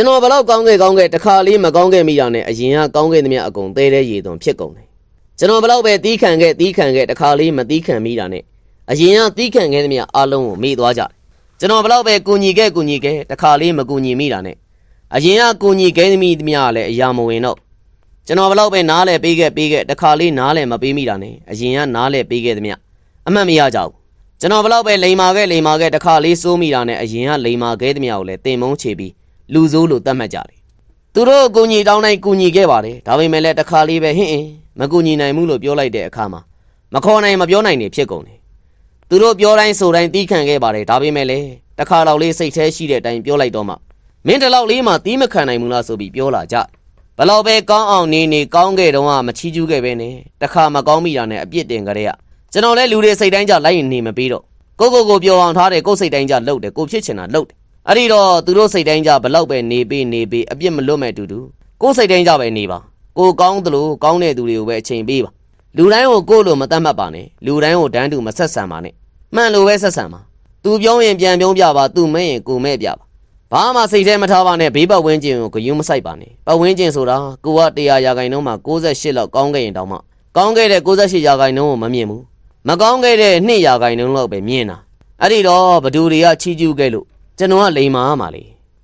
ကျွန်တော်ဘလောက်ကောင်းခဲ့ကောင်းခဲ့တခါလေးမကောင်းခဲ့မိတာနဲ့အရင်ကကောင်းခဲ့သမျှအကုန်သေးတဲ့ရေသွန်ဖြစ်ကုန်တယ်ကျွန်တော်ဘလောက်ပဲတီးခံခဲ့တီးခံခဲ့တခါလေးမတီးခံမိတာနဲ့အရင်ကတီးခံခဲ့သမျှအလုံးကိုမေ့သွားကြတယ်ကျွန်တော်ဘလောက်ပဲကူညီခဲ့ကူညီခဲ့တခါလေးမကူညီမိတာနဲ့အရင်ကကူညီခဲ့သမျှသမျှကလည်းအရာမဝင်တော့ကျွန်တော်ဘလောက်ပဲနားလဲပေးခဲ့ပေးခဲ့တခါလေးနားလဲမပေးမိတာနဲ့အရင်ကနားလဲပေးခဲ့သမျှအမှတ်မရကြဘူးကျွန်တော်ဘလောက်ပဲလိန်မာခဲ့လိန်မာခဲ့တခါလေးစိုးမိတာနဲ့အရင်ကလိန်မာခဲ့သမျှကိုလည်းတင်မုန်းချေပြီး လူဆိုးလို့သတ်မှတ်ကြတယ်။သူတို့အကူညီတောင်းတိုင်းကူညီခဲ့ပါတယ်။ဒါပေမဲ့လည်းတစ်ခါလေးပဲဟင်းအင်းမကူညီနိုင်ဘူးလို့ပြောလိုက်တဲ့အခါမှာမခေါ်နိုင်မပြောနိုင်နေဖြစ်ကုန်တယ်။သူတို့ပြောတိုင်းဆိုတိုင်းတီးခံခဲ့ပါတယ်။ဒါပေမဲ့လည်းတစ်ခါတော့လေးစိတ်แท้ရှိတဲ့အတိုင်းပြောလိုက်တော့မှမင်းတလောက်လေးမှတီးမခံနိုင်ဘူးလားဆိုပြီးပြောလာကြ။ဘလောက်ပဲကောင်းအောင်နေနေကောင်းခဲ့တော့မှမချီးကျူးခဲ့ပဲနဲ့တစ်ခါမကောင်းမိတာနဲ့အပြစ်တင်ကြတဲ့ကကျွန်တော်လည်းလူတွေစိတ်တိုင်းကြလိုက်နေမပြီးတော့ကိုကိုကိုပြောအောင်ထားတယ်ကိုစိတ်တိုင်းကြလှုပ်တယ်ကိုဖြစ်ချင်တာလှုပ်တယ် အဲ့ဒီတော့သူတို့စိတ်တိုင်းကြဘလောက်ပဲနေပေးနေပေးအပြစ်မလွတ်မဲ့တူတူကိုယ်စိတ်တိုင်းကြပဲနေပါကိုကောင်းသလိုကောင်းတဲ့သူတွေကိုပဲအချိန်ပေးပါလူတိုင်းကိုကိုယ့်လိုမတတ်မှတ်ပါနဲ့လူတိုင်းကိုတန်းတူမဆက်ဆံပါနဲ့မှန်လို့ပဲဆက်ဆံပါသူပြောရင်ပြန်ပြောပြပါသူမဲ့ရင်ကိုမဲ့ပြပါဘာမှစိတ်ထဲမထားပါနဲ့ဘေးပတ်ဝန်းကျင်ကိုဂယုမစိုက်ပါနဲ့ပတ်ဝန်းကျင်ဆိုတာကိုက100ရာခိုင်နှုန်းမှာ68လောက်ကောင်းခဲ့ရင်တောင်မှကောင်းခဲ့တဲ့68ရာခိုင်နှုန်းကိုမမြင်ဘူးမကောင်းခဲ့တဲ့2ရာခိုင်နှုန်းလောက်ပဲမြင်တာအဲ့ဒီတော့ဘသူတွေကချီးကျူးခဲ့လို့ ကျွန်တော်ကလိန်မာရမှာလေ